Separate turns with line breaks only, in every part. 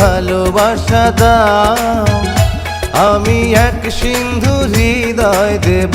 ভালোবাসা দাও। আমি এক সিন্ধু হৃদয় দেব।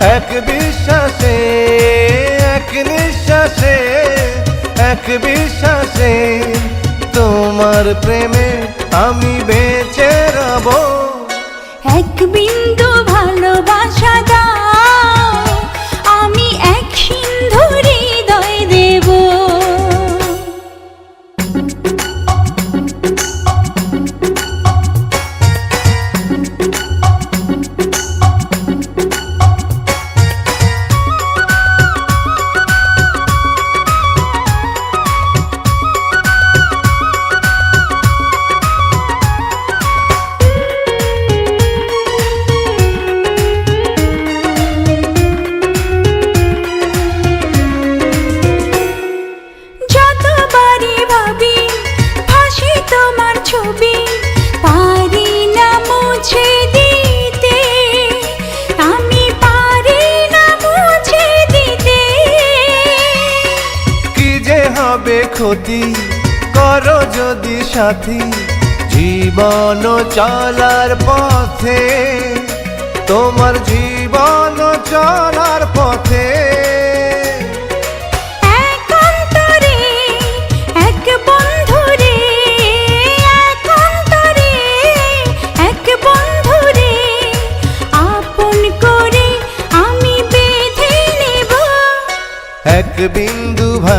এক বিশ্বাসে এক নিঃশ্বাসে এক বিশ্বাসে তোমার প্রেমে আমি বেঁচে রব। ক্ষতি করো যদি সাথী। জীবন চলার পথে তোমার জীবন চলার পথে।
এক অন্তরে এক বন্ধুরে এক অন্তরে এক বন্ধুরে আপন করে আমি বেঁধে
বিন্দু